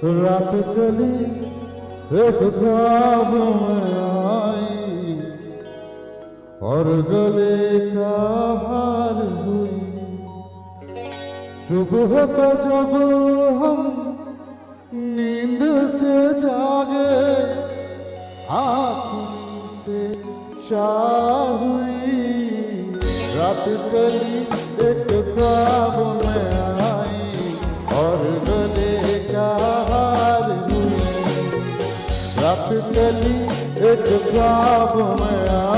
रात गली एक ख्वाब में आई और गले का हार हुई सुबह को जब हम नींद से जागे आँखों से चार हुई रात गली एक ख्वाब में आई रात गली एक ख्वाब में आई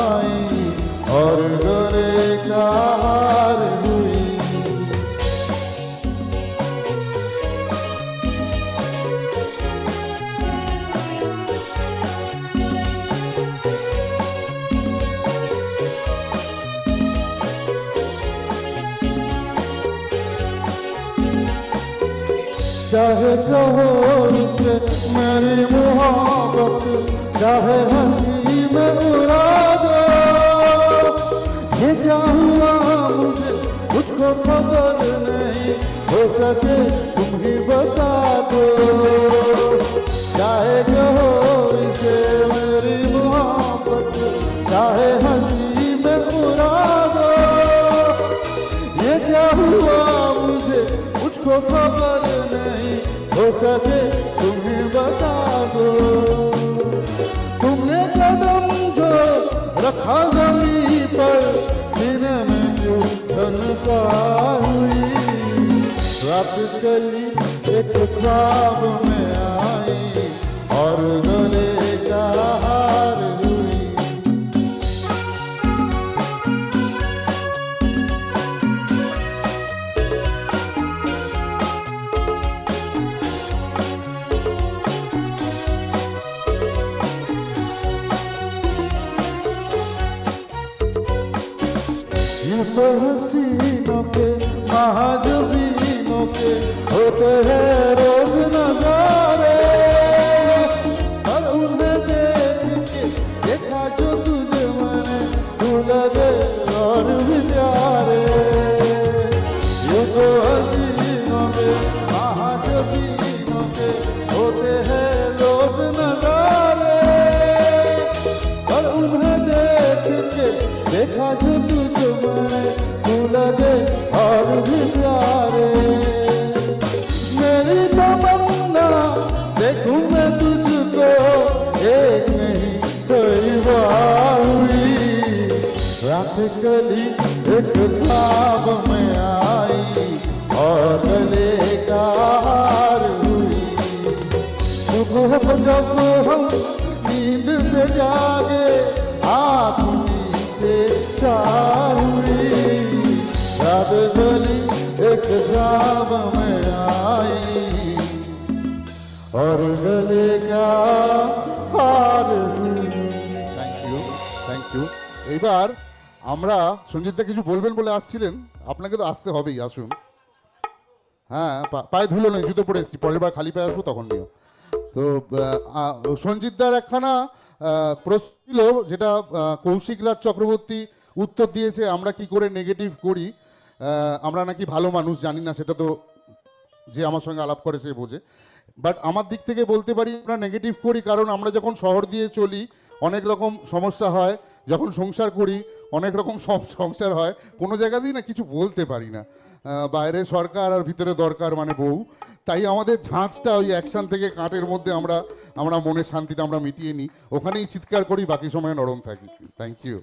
चाहे कहो इसे मेरी मोहब्बत चाहे हंसी में उड़ा दो ये क्या हुआ मुझे मुझको खबर नहीं हो सके तुम ही बता दो मुझको खबर नहीं हो सके, तुम्हें बता दो। तुमने कदम जो रखा जमी पर दिन में क्यों धनका हुई रात कली एक ख्वाब में हसीनों के महाजबीनों के होते हैं रोज रात गली एक ख्वाब में आई और गले का हार हुई सुबह को जब हम नींद से जागे आँखों से चार हुई रात गली एक ख्वाब में आई और गले का हार हुई থ্যাংক ইউ থ্যাংক ইউ এইবার আমরা সঞ্জিতদা কিছু বলবেন বলে আসছিলেন আপনাকে তো আসতে হবেই আসুন। হ্যাঁ পায়ে ধুলো নেই জুতো পরে এসেছি পরের বার খালি পায়ে আসব তখন নিও। তো সঞ্জিতদার একখানা প্রশ্ন ছিল যেটা আহ, কৌশিক রাজ চক্রবর্তী উত্তর দিয়েছে আমরা কি করে নেগেটিভ করি? আমরা নাকি ভালো মানুষ জানি না সেটা তো যে আমার সঙ্গে আলাপ করে সে বোঝে। বাট আমার দিক থেকে বলতে পারি আমরা নেগেটিভ করি কারণ আমরা যখন শহর দিয়ে চলি অনেক রকম সমস্যা হয় যখন সংসার করি, অনেক রকম সব সংসার হয়, কোনো জায়গাতেই না কিছু বলতে পারি না। বাইরে সরকার আর ভিতরে দরকার মানে বউ। তাই আমাদের ঝাঁচটা ওই অ্যাকশান থেকে কাঁটের মধ্যে আমরা আমরা মনের শান্তিটা আমরা মিটিয়ে নিই। ওখানেই চিৎকার করি, বাকি সময় নরম থাকি। Thank you